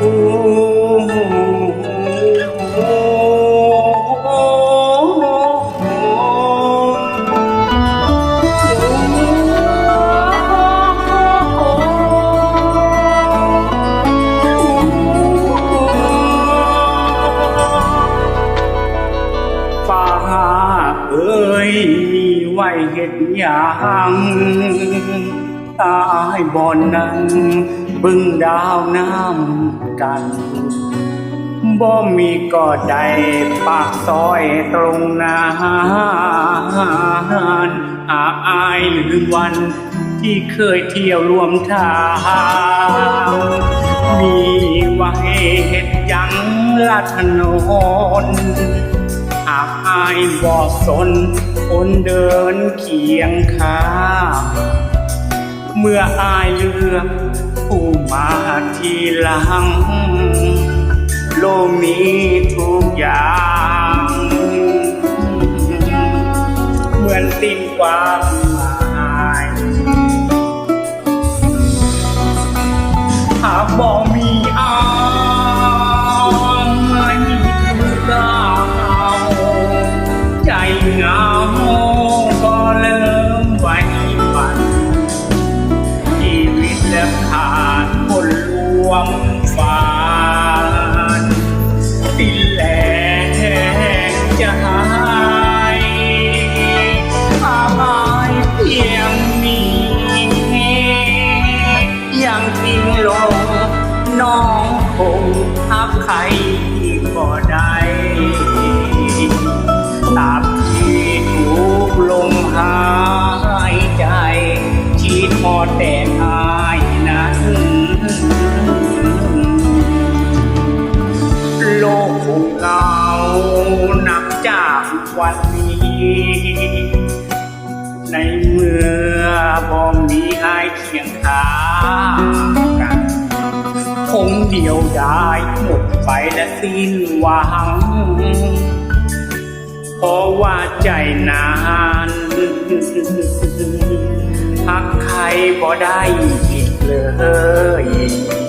โอ้ฟ้าเอ้ยมีไว้เห็ดหยังตายบ่อนนั้น บึงดาวน้ำกัน บ่มีก็ได้ปากซอยตรงนั้นอาอายลืมวันที่เคยเที่ยวรวมทาง มีไว้เห็ดยังลัดถนนหากอายบ่สนคนเดินเคียงข้างเมื่ออายเลือก ผู้มาทีหลัง โลกนี้ทุกอย่าง เหมือนติ้นความหมาย หากบ่มีอ คงทักใครก็ได้ตาบที่ถูกลมหายใจ ชีดพอแต่อายนั้นโลกคงเงานับจากวันนี้ ในเมื่อบ่มีอายเคียงข้าง เดียายหมดไปและสิ้นหวัง เพราะว่าใจนานหักใครบ่ได้อีกเลย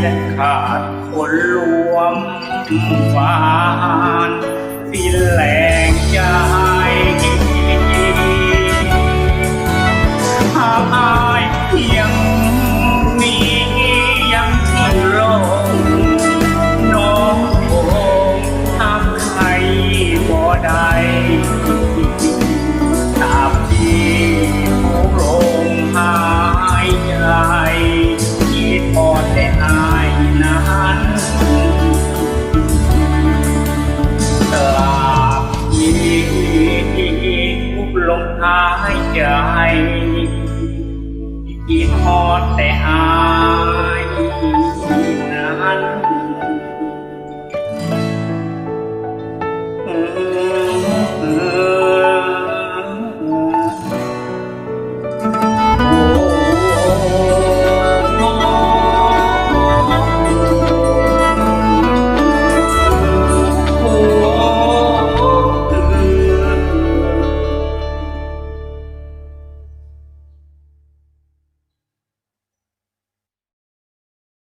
และขาดคนรวมฝันสิ้นแรงใจหากอายเพียงนี้ยังทิ้งลงน้องคงทำใครบ่ได้ ลมหายใจคิดทอดแต่อายนั้น